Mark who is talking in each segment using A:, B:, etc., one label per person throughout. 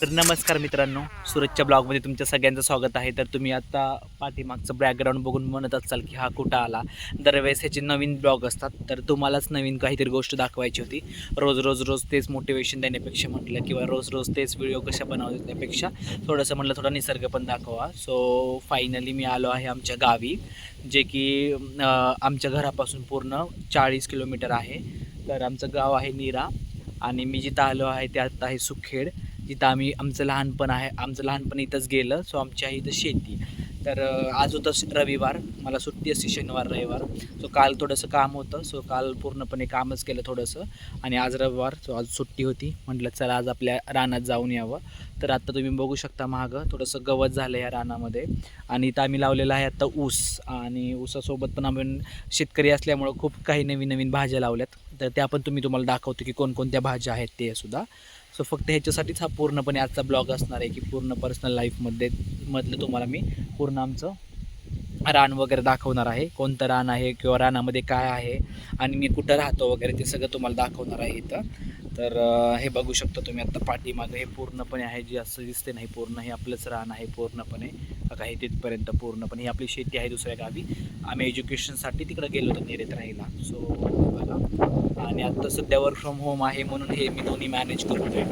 A: तर नमस्कार मित्रांनो सुरतच्या ब्लॉगमध्ये तुमच्या सगळ्यांचं स्वागत आहे. तर तुम्ही आता पाठीमागचं बॅकग्राऊंड बघून म्हणत असाल की हा कुठं आला? दरवेळेस ह्याचे नवीन ब्लॉग असतात. तर तुम्हालाच नवीन काहीतरी गोष्ट दाखवायची होती. रोज रोज रोज तेच मोटिवेशन देण्यापेक्षा म्हटलं किंवा रोज रोज तेच व्हिडिओ कशा बनवायचे त्यापेक्षा थोडंसं म्हटलं थोडा निसर्ग पण दाखवा. सो फायनली मी आलो आहे आमच्या गावी जे की आमच्या घरापासून पूर्ण चाळीस किलोमीटर आहे. तर आमचं गाव आहे नीरा आणि मी जिथं आलो आहे ते आत्ता आहे सुखेड. जिथं आम्ही आमचं लहानपण आहे आमचं लहानपण इथंच गेलं सो आमच्या इथं शेती. तर आज होतं रविवार मला सुट्टी असते शनिवार रविवार. सो काल थोडंसं काम होतं सो काल पूर्णपणे कामच केलं थोडंसं. आणि आज रविवार सो आज सुट्टी होती. म्हटलं चला आज आपल्या रानात जाऊन यावं. तर आत्ता तुम्ही बघू शकता मागं थोडंसं गवत झालं या रानामध्ये. आणि इथं आम्ही लावलेलं आहे आत्ता ऊस. आणि ऊसासोबत पण आम्ही शेतकरी असल्यामुळं खूप काही नवीन नवीन भाज्या लावल्यात. तर त्या पण तुम्ही तुम्हाला दाखवतो की कोणकोणत्या भाज्या आहेत ते सुद्धा. सो फक्त ह्याच्यासाठीच हा पूर्णपणे आजचा ब्लॉग असणार आहे की पूर्ण पर्सनल लाईफमध्ये मधलं तुम्हाला मी पूर्ण आमचं रान वगैरे दाखवणार आहे. कोणतं रान आहे किंवा रानामध्ये काय आहे आणि मी कुठं राहतो वगैरे ते सगळं तुम्हाला दाखवणार आहे इथं. तर हे बघू शकता तुम्ही आत्ता पाठीमागं हे पूर्णपणे आहे जे असं दिसते नाही पूर्ण हे आपलंच रान आहे पूर्णपणे. बघा आहे तिथपर्यंत पूर्णपणे ही आपली शेती आहे दुसऱ्या गावी. आम्ही एज्युकेशनसाठी तिकडं गेलो होतो नेरेत राहायला. सो बघा. आणि आता सध्या वर्क फ्रॉम होम आहे म्हणून हे मी दोन्ही मॅनेज करतोय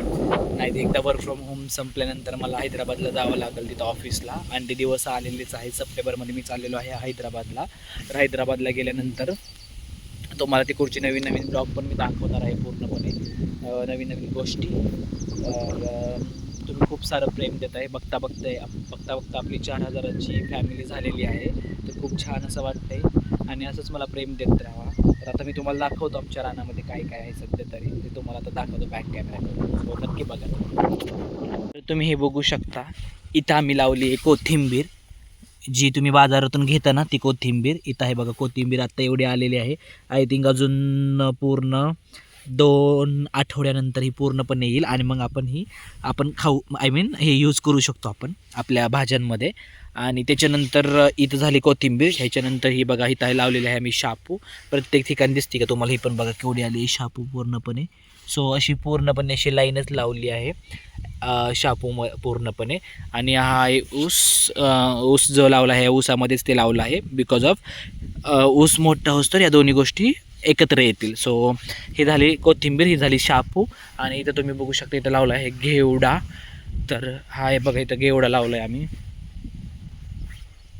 A: नाही एकदा वर्क फ्रॉम होम संपल्यानंतर मला हैदराबादला जावं लागेल तिथं ऑफिसला आणि ते दिवस आलेलेच आहे सप्टेंबरमध्ये मी चाललेलो आहे हैदराबादला. तर हैदराबादला गेल्यानंतर तुम्हाला तिकडची नवीन नवीन ब्लॉग पण मी दाखवणार आहे पूर्णपणे. नवीन नवीन गोष्टी. तुम्ही खूप सारं प्रेम देत आहे बघता बघताय बघता बघता आपली चार हजाराची फॅमिली झालेली आहे. तर खूप छान असं वाटतंय. आणि असंच मला प्रेम देत राहा. तर आता मी तुम्हाला दाखवतो आमच्या रानामध्ये काय काय आहे सध्या तरी. ते तुम्हाला आता दाखवतो बॅक कॅमेरा हो, नक्की बघा. तर तुम्ही हे बघू शकता. इथं आम्ही लावली आहे कोथिंबीर. जी तुम्ही बाजारातून घेता ना ती कोथिंबीर. इथं आहे बघा कोथिंबीर आत्ता एवढी आलेली आहे. आय थिंक अजून पूर्ण दोन आठवड्यानंतर ही पूर्णपणे येईल आणि मग आपण ही आपण खाऊ आय मीन हे यूज करू शकतो आपण आपल्या भाज्यांमध्ये. आणि त्याच्यानंतर इथं झाली कोथिंबीर. ह्याच्यानंतर ही बघा इथं लावलेली आहे आम्ही शापू. प्रत्येक ठिकाणी दिसते का तुम्हाला? ही पण बघा केवढी आली शापू पूर्णपणे. सो अशी पूर्णपणे अशी लाईनच लावली आहे शापू म पूर्णपणे. आणि हा ऊस ऊस जो लावला आहे ऊसामध्येच ते लावलं आहे बिकॉज ऑफ ऊस मोठा होस तर या दोन्ही गोष्टी एकत्र येतील. सो ही झाली कोथिंबीर ही झाली शापू आणि इथं तुम्ही बघू शकता इथं लावला आहे घेवडा. तर हा हे बघा इथं घेवडा लावला आहे आम्ही.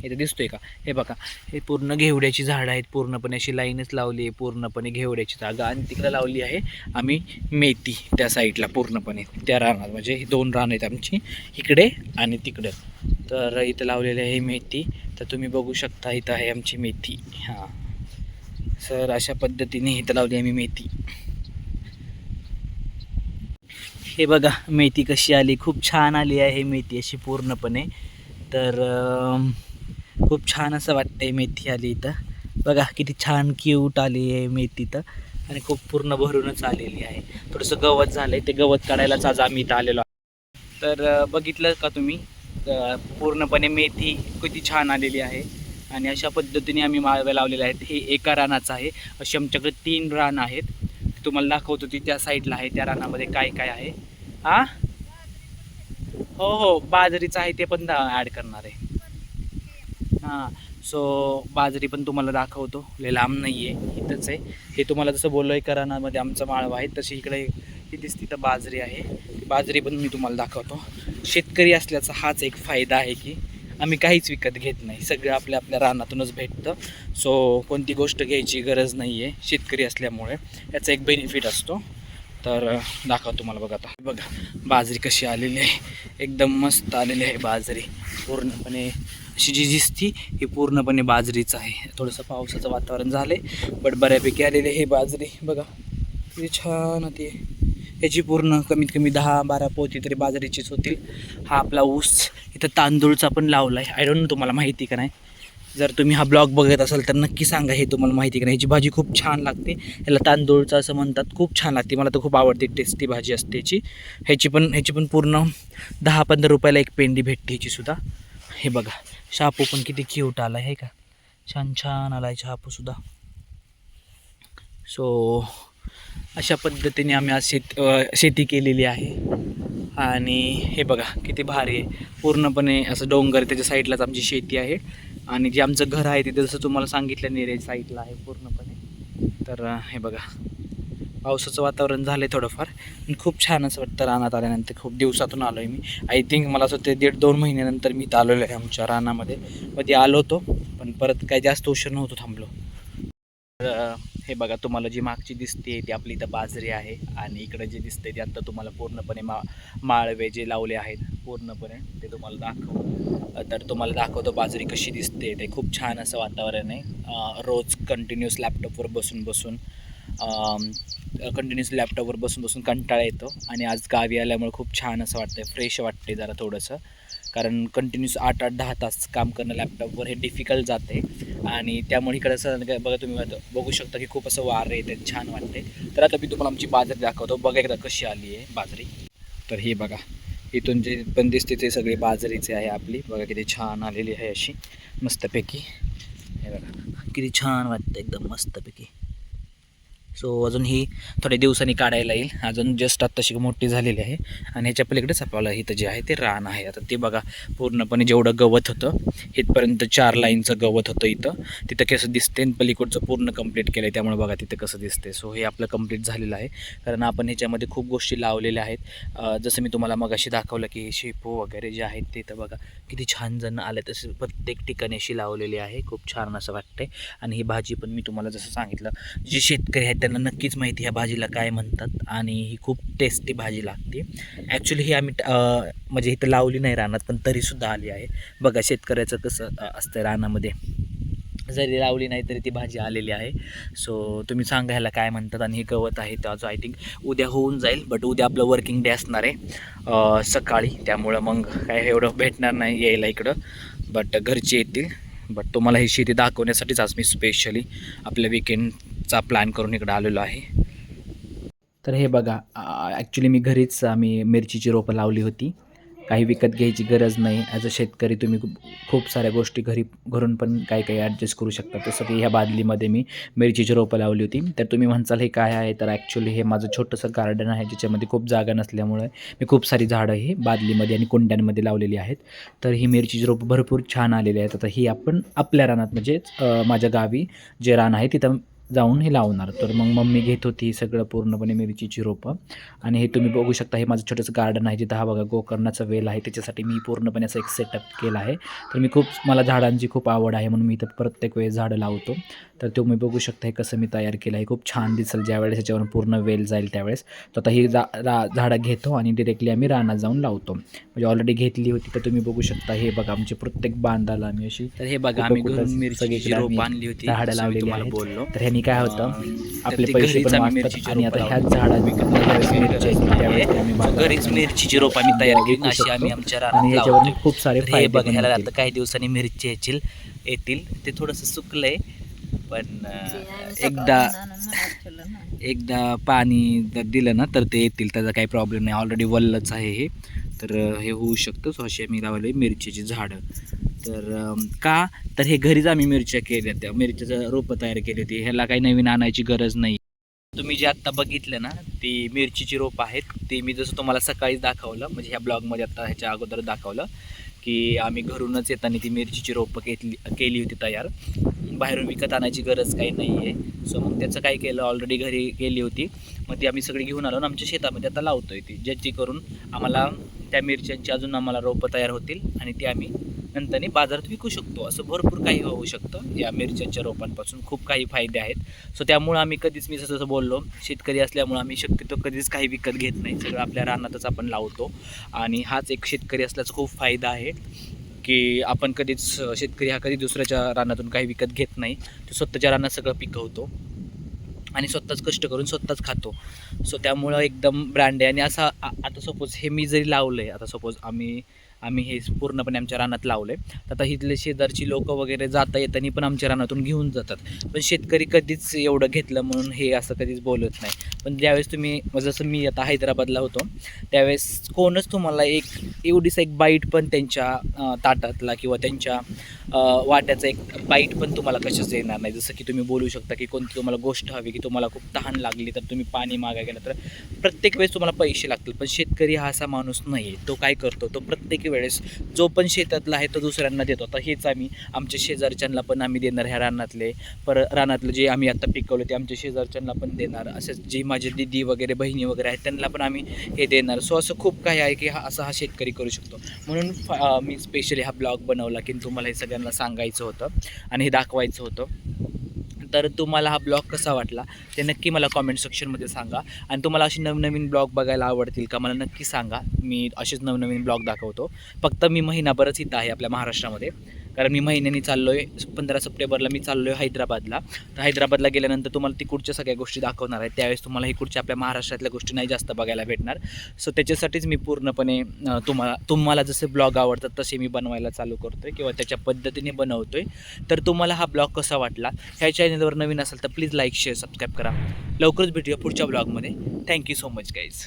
A: इथं दिसतोय का? हे बघा हे पूर्ण घेवड्याची झाडं आहेत. पूर्णपणे अशी लाईनच लावली आहे. पूर्णपणे घेवड्याची जागा आणि तिकडं लावली आहे आम्ही मेथी त्या साईडला पूर्णपणे. त्या रानात म्हणजे ही दोन रान आहेत आमची इकडे आणि तिकडं. तर इथं लावलेली आहे मेथी. तर तुम्ही बघू शकता इथं आहे आमची मेथी. हां. सर अशा पद्धतीने इथं लावली आम्ही मेथी. हे बघा मेथी कशी आली. खूप छान आली आहे मेथी अशी पूर्णपणे. तर खूप छान असं वाटतंय मेथी आली इथं. बघा किती छान क्यूट आली आहे मेथी तर आणि खूप पूर्ण भरूनच आलेली आहे. थोडंसं गवत झालं आहे ते गवत काढायलाच आज आम्ही इथं आलेलो तर बघितलं का तुम्ही? पूर्णपणे मेथी किती छान आलेली आहे. आणि अशा पद्धतीने आम्ही माळव्या लावलेल्या आहेत. हे एका रानाचं आहे. अशी आमच्याकडे तीन रान आहेत. तुम्हाला दाखवतो ती त्या साईडला आहे. त्या रानामध्ये काय काय आहे. हा? हो हो. बाजरीचं आहे ते पण ॲड करणार आहे. हां. सो बाजरी पण तुम्हाला दाखवतो. लय लांब नाही आहे इथंच आहे. हे तुम्हाला जसं बोललो आहे रानामध्ये आमचं माळवा आहे. तशी इकडे ही दिसती तर बाजरी आहे. बाजरी पण मी तुम्हाला दाखवतो. शेतकरी असल्याचा हाच एक फायदा आहे की आम्ही काहीच विकत घेत नाही. सगळं आपल्या आपल्या रानातूनच भेटतं. सो कोणती गोष्ट घ्यायची गरज नाही आहे शेतकरी असल्यामुळे. याचा एक बेनिफिट असतो. तर दाखवा तुम्हाला बघा आता. बघा बाजरी कशी आलेली आहे. एकदम मस्त आलेली आहे बाजरी. पूर्णपणे अशी जी दिसती ही पूर्णपणे बाजरीच आहे. थोडंसं पावसाचं वातावरण झालं आहे बट बऱ्यापैकी आलेली आहे बाजरी. बघा किती छान होती ह्याची पूर्ण कमीत कमी दहा बारा पोती तरी बाजरीचीच होतील. हा आपला ऊस इथं तांदूळचा पण लावला आहे आय डोंट नो तुम्हाला माहिती का नाही? जर तुम्ही हा ब्लॉग बघत असाल तर नक्की सांगा हे तुम्हाला माहिती का नाही? ह्याची भाजी खूप छान लागते. ह्याला तांदूळचं असं म्हणतात खूप छान लागते. मला तर खूप आवडते टेस्टी भाजी असते ह्याची. ह्याची पण ह्याची पण पूर्ण दहा पंधरा रुपयाला एक पेंडी भेटते ह्याचीसुद्धा हे बघा शापू पण किती क्यूट आला आहे का? छान छान आला आहे शापूसुद्धा सो अशा पद्धतीने आम्ही आज शेत शेती केलेली आहे. आणि हे बघा किती भारी आहे. पूर्णपणे असं डोंगर त्याच्या साईडलाच आमची शेती आहे. आणि जे आमचं घर आहे तिथे जसं तुम्हाला सांगितलं नेरे साईडला आहे पूर्णपणे. तर हे बघा. पावसाचं वातावरण झालं आहे थोडंफार खूप छान असं वाटतं रानात आल्यानंतर. खूप दिवसातून आलो आहे मी. आय थिंक मला असं ते दीड दोन महिन्यानंतर मी इथं आलेलो आहे आमच्या रानामध्ये. मध्ये आलो होतो पण परत काय जास्त उशीर नव्हतो थांबलो. तर, हे बघा तुम्हाला जी मागची दिसते ती आपली इथं बाजरी आहे आणि इकडं जे दिसते ते आत्ता तुम्हाला पूर्णपणे मा माळवे जे लावले आहेत पूर्णपणे ते तुम्हाला दाखव तर तुम्हाला दाखवतो बाजरी कशी दिसते. ते खूप छान असं वातावरण आहे. रोज कंटिन्युअस लॅपटॉपवर बसून बसून कंटिन्युअस लॅपटॉपवर बसून बसून कंटाळा येतो आणि आज गावी आल्यामुळे खूप छान असं वाटतंय. फ्रेश वाटते जरा थोडंसं. कारण कंटिन्यूस आठ आठ दहा तास काम करणं लॅपटॉपवर हे डिफिकल्ट जाते. आणि त्यामुळे इकडे असं बघा तुम्ही बघू शकता की खूप असं वार येते छान वाटते तर आता मी तुम्हाला आमची बाजरी दाखवतो. बघा एकदा कशी आली आहे बाजरी. तर हे बघा इथून जे पण दिसते ते सगळे बाजरीचे आहे आपली. बघा किती छान आलेली आहे अशी मस्तपैकी. हे बघा किती छान वाटतं एकदम मस्तपैकी. सो अजून ही थोड्या दिवसांनी काढायला येईल. अजून जस्ट आत्ताशी मोठी झालेली आहे. आणि ह्याच्या पलीकडेच आपल्याला इथं जे आहे ते रान आहे. आता ते बघा पूर्णपणे जेवढं गवत होतं इथपर्यंत चार लाईनचं गवत होतं इथं. तिथं कसं दिसते आणि पलीकडचं पूर्ण कंप्लीट केलं आहे त्यामुळे बघा तिथं कसं दिसते सो हे आपलं कंप्लीट झालेलं आहे. कारण आपण ह्याच्यामध्ये खूप गोष्टी लावलेल्या आहेत. जसं मी तुम्हाला मगाशी दाखवलं की शेपू वगैरे जे आहेत ते तर बघा किती छान जण आले तसे प्रत्येक ठिकाणी अशी लावलेली आहे. खूप छान असं वाटते आणि ही भाजी पण मी तुम्हाला जसं सांगितलं जे शेतकरी आहेत त्यांना नक्कीच माहिती ह्या भाजीला काय म्हणतात आणि ही खूप टेस्टी भाजी लागते. ॲक्च्युली ही आम्ही म्हणजे इथं लावली नाही रानात पण तरीसुद्धा आली आहे. बघा शेतकऱ्याचं कसं असतं रानामध्ये. जरी लावली नाही तरी ती भाजी आलेली आहे. सो तुम्ही सांगा ह्याला काय म्हणतात आणि हे गवत आहे तर आय थिंक उद्या होऊन जाईल बट उद्या आपलं वर्किंग डे असणार आहे. सकाळी. त्यामुळं मग काय एवढं भेटणार नाही यायला इकडं. बट घरचे येतील. बट तुम्हाला ही शेती दाखवण्यासाठीच आज मी स्पेशली आपल्या चा प्लॅन करून इकडं आलेलो आहे. तर हे बघा ॲक्च्युली मी घरीच आम्ही मिरचीची रोपं लावली होती. काही विकत घ्यायची गरज नाही. ॲज अ शेतकरी तुम्ही खूप साऱ्या गोष्टी घरी घरून पण काही काही ॲडजस्ट करू शकता. तसं की ह्या बादलीमध्ये मी मिरचीची रोपं लावली होती. तर तुम्ही म्हणसाल हे काय आहे? तर ॲक्च्युली हे माझं छोटंसं गार्डन आहे ज्याच्यामध्ये खूप जागा नसल्यामुळे मी खूप सारी झाडं ही बादलीमध्ये आणि कुंड्यांमध्ये लावलेली आहेत. तर ही मिरचीची रोपं भरपूर छान आलेली आहेत. आता ही आपण आपल्या रानात म्हणजेच माझ्या गावी जे रान आहे तिथं जाऊन हे लावणार. तर मग मम्मी घेत होती हे सगळं पूर्णपणे मिरचीची रोपं. आणि हे तुम्ही बघू शकता हे माझं छोटंसं गार्डन आहे जिथं हा बघा गोकर्णाचा वेल आहे त्याच्यासाठी मी पूर्णपणे असं एक सेटअप केलं आहे. तर मी खूप मला झाडांची खूप आवड आहे म्हणून मी इथं प्रत्येक वेळेस झाडं लावतो. तर तुम्ही बघू शकता हे कसं मी तयार केलं आहे. खूप छान दिसेल ज्यावेळेस ह्याच्यावर पूर्ण वेल जाईल त्यावेळेस. तर आता ही जा रा झाडं घेतो आणि डिरेक्टली आम्ही रानात जाऊन लावतो. म्हणजे ऑलरेडी घेतली होती तर तुम्ही बघू शकता हे बघा आमची प्रत्येक बांधाला आम्ही अशी
B: तर हे बघा आम्ही
A: सगळीकडे
B: रोप आणली होती
A: झाडं लावलेली.
B: बोललो.
A: तर ह्यानी काय होतं? आपले पैसे पण वाचतात
B: मिरचीची
A: आणि आता ह्याच
B: लावली.
A: झाडांना ज्यावेळेस मिरची आहे त्यावेळेस ते आम्ही बाजारात
B: घरीच मिरचीची रोप आम्ही तयार केली अशी आम्ही आमच्या
A: आणि
B: लावतो.
A: खूप सारे
B: हे
A: फायदे
B: बघा
A: पण
B: ह्याला
A: होतील.
B: आता काही दिवसांनी मिरची येतील येतील. ते थोडंसं सुकलंय पण एकदा एकदा पाणी जर दिलं ना तर ते येतील. त्याचा काही प्रॉब्लेम नाही. ऑलरेडी वल्लच आहे हे. तर हे होऊ शकतं. सो अशी आम्ही लावले मिरचीची झाडं. तर का? तर हे घरीच आम्ही मिरच्या केल्या त्या. मिरच्याचं रोपं तयार केली होती. ह्याला काही नवीन आणायची गरज नाही. तुम्ही जे आत्ता बघितलं ना ती मिरचीची रोप आहेत. ती मी जसं तुम्हाला सकाळीच दाखवलं म्हणजे ह्या ब्लॉगमध्ये आत्ता ह्याच्या अगोदर दाखवलं की आम्ही घरूनच येताना ती मिरचीची रोपं घेतली केली होती तयार. बाहेरून विकत आणायची गरज काही नाही आहे सो मग त्याचं काय केलं ऑलरेडी घरी केली होती. मग ती आम्ही सगळी घेऊन आलो आणि आमच्या शेतामध्ये आता लावतोय ती ज्याची करून आम्हाला त्या मिरच्यांची अजून आम्हाला रोपं तयार होतील आणि ती आम्ही नंतर बाजारात विकू शकतो. असं भरपूर काही होऊ शकतं. या मिरच्यांच्या रोपांपासून खूप काही फायदे आहेत. सो त्यामुळं आम्ही कधीच मी जसं बोललो शेतकरी असल्यामुळं आम्ही शक्यतो कधीच काही विकत घेत नाही. सगळं आपल्या रानातच आपण लावतो. आणि हाच एक शेतकरी असल्याचा खूप फायदा आहे की आपण कधीच शेतकरी हा कधी दुसऱ्याच्या रानातून काही विकत घेत नाही. तो स्वतःच्या रानात सगळं पिकवतो. आणि स्वतःच कष्ट करून स्वतःच खातो. सो त्यामुळं एकदम ब्रँड आहे. आणि असा आ- आता सपोज हे मी जरी लावलं आहे आता सपोज आम्ही
A: आम्ही हे पूर्णपणे आमच्या रानात लावलं आहे आता इथले शेजारची लोक वगैरे जाता येताना पण आमच्या रानातून घेऊन जातात. पण शेतकरी कधीच एवढं घेतलं म्हणून हे असं कधीच बोलत नाही. पण ज्यावेळेस तुम्ही जसं मी आता हैदराबादला होतो त्यावेळेस कोणच तुम्हाला एक एवढीच एक बाईट पण त्यांच्या ताटातला किंवा त्यांच्या वाट्याचा एक बाईट पण तुम्हाला कशाच येणार नाही. जसं की तुम्ही बोलू शकता की कोणती तुम्हाला गोष्ट हवी की तुम्हाला खूप तहान लागली तर तुम्ही पाणी मागा गेला तर प्रत्येक वेळेस तुम्हाला पैसे लागतील. पण शेतकरी हा असा माणूस नाही आहे तो काय करतो? तो प्रत्येक वेळेस जो पण शेतातला आहे तो दुसऱ्यांना देतो. आता हेच आम्ही आमच्या शेजारच्यांना पण आम्ही देणार ह्या रानातले. पर रानातलं जे आम्ही आत्ता पिकवलं ते आमच्या शेजारच्यांना पण देणार. असं जे माझे दिदी वगैरे बहिणी वगैरे आहेत त्यांना पण आम्ही हे देणार. सो असं खूप काही आहे की हा असा हा शेतकरी करू शकतो. म्हणून फ- मी स्पेशली हा ब्लॉग बनवला की तुम्हाला हे सगळ्यांना सांगायचं होतं आणि हे दाखवायचं होतं. तर तुम्हाला हा ब्लॉग कसा वाटला ते नक्की मला कॉमेंट सेक्शनमध्ये सांगा. आणि तुम्हाला अशी नवनवीन ब्लॉग बघायला आवडतील का मला नक्की सांगा. मी असेच नवनवीन ब्लॉग दाखवतो. फक्त मी महिनाभरच इथं आहे आपल्या महाराष्ट्रामध्ये. कारण मी महिन्याने चाललो आहे पंधरा सप्टेंबरला मी चाललो आहे हैदराबादला. तर हैदराबादला गेल्यानंतर तुम्हाला तिकडच्या सगळ्या गोष्टी दाखवणार आहेत त्यावेळेस तुम्हाला इकडच्या आपल्या महाराष्ट्रातल्या गोष्टी नाही जास्त बघायला भेटणार. सो त्याच्यासाठीच मी पूर्णपणे तुम्हाला तुम्हाला जसे ब्लॉग आवडतात तसे मी बनवायला चालू करतो आहे किंवा त्याच्या पद्धतीने बनवतो आहे तर तुम्हाला हा ब्लॉग कसा वाटला? ह्या चॅनलवर नवीन असाल तर प्लीज लाईक शेअर सबस्क्राईब करा. लवकरच भेटूया पुढच्या ब्लॉगमध्ये. Thank you so much guys